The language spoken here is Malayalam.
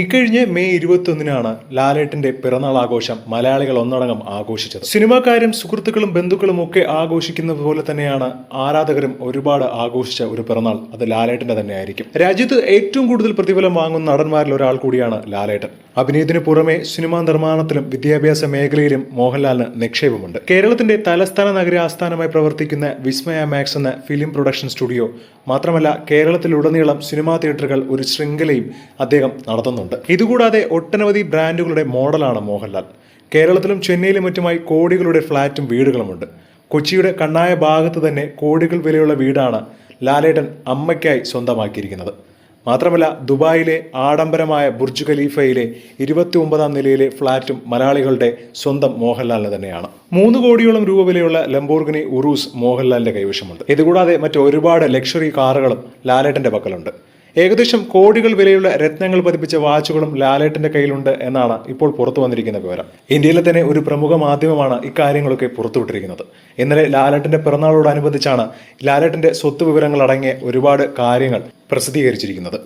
ഇക്കഴിഞ്ഞ് മെയ് ഇരുപത്തൊന്നിനാണ് ലാലേട്ടന്റെ പിറന്നാൾ ആഘോഷം മലയാളികൾ ഒന്നടങ്കം ആഘോഷിച്ചത്. സിനിമാക്കാരും സുഹൃത്തുക്കളും ബന്ധുക്കളും ഒക്കെ ആഘോഷിക്കുന്നത് പോലെ തന്നെയാണ് ആരാധകരും ഒരുപാട് ആഘോഷിച്ച ഒരു പിറന്നാൾ. അത് ലാലേട്ടന്റെ തന്നെ ആയിരിക്കും രാജ്യത്ത് ഏറ്റവും കൂടുതൽ പ്രതിഫലം വാങ്ങുന്ന നടന്മാരിൽ ഒരാൾ കൂടിയാണ് ലാലേട്ടൻ. അഭിനയത്തിന് പുറമെ സിനിമാ നിർമ്മാണത്തിലും വിദ്യാഭ്യാസ മേഖലയിലും മോഹൻലാലിന് നിക്ഷേപമുണ്ട്. കേരളത്തിന്റെ തലസ്ഥാന നഗര ആസ്ഥാനമായി പ്രവർത്തിക്കുന്ന വിസ്മയ മാക്സ് എന്ന ഫിലിം പ്രൊഡക്ഷൻ സ്റ്റുഡിയോ മാത്രമല്ല കേരളത്തിലുടനീളം സിനിമാ തിയേറ്ററുകൾ ഒരു ശൃംഖലയും അദ്ദേഹം നടത്തുന്നുണ്ട്. ഇതുകൂടാതെ ഒട്ടനവധി ബ്രാൻഡുകളുടെ മോഡലാണ് മോഹൻലാൽ. കേരളത്തിലും ചെന്നൈയിലും മറ്റുമായി കോടികളുടെ ഫ്ളാറ്റും വീടുകളുമുണ്ട്. കൊച്ചിയുടെ കണ്ണായ ഭാഗത്ത് തന്നെ കോടികൾ വിലയുള്ള വീടാണ് ലാലേട്ടൻ അമ്മയ്ക്കായി സ്വന്തമാക്കിയിരിക്കുന്നത്. മാത്രമല്ല ദുബായിലെ ആഡംബരമായ ബുർജ് ഖലീഫയിലെ ഇരുപത്തി ഒമ്പതാം നിലയിലെ ഫ്ളാറ്റും മലയാളികളുടെ സ്വന്തം മോഹൻലാലിന് തന്നെയാണ്. മൂന്ന് കോടിയോളം രൂപ വിലയുള്ള ലംബോർഗിനി ഉറൂസ് മോഹൻലാലിന്റെ കൈവശമുണ്ട്. ഇതുകൂടാതെ മറ്റൊരുപാട് ലക്ഷറി കാറുകളും ലാലേട്ടന്റെ പക്കലുണ്ട്. ഏകദേശം കോടികൾ വിലയുള്ള രത്നങ്ങൾ പതിപ്പിച്ച വാച്ചുകളും ലാലേട്ടന്റെ കയ്യിലുണ്ട് എന്നാണ് ഇപ്പോൾ പുറത്തു വന്നിരിക്കുന്ന വിവരം. ഇന്ത്യയിലെ തന്നെ ഒരു പ്രമുഖ മാധ്യമമാണ് ഇക്കാര്യങ്ങളൊക്കെ പുറത്തുവിട്ടിരിക്കുന്നത്. ഇന്നലെ ലാലേട്ടന്റെ പിറന്നാളോടനുബന്ധിച്ചാണ് ലാലേട്ടന്റെ സ്വത്ത് വിവരങ്ങൾ അടങ്ങിയ ഒരുപാട് കാര്യങ്ങൾ പ്രസിദ്ധീകരിച്ചിരിക്കുന്നത്.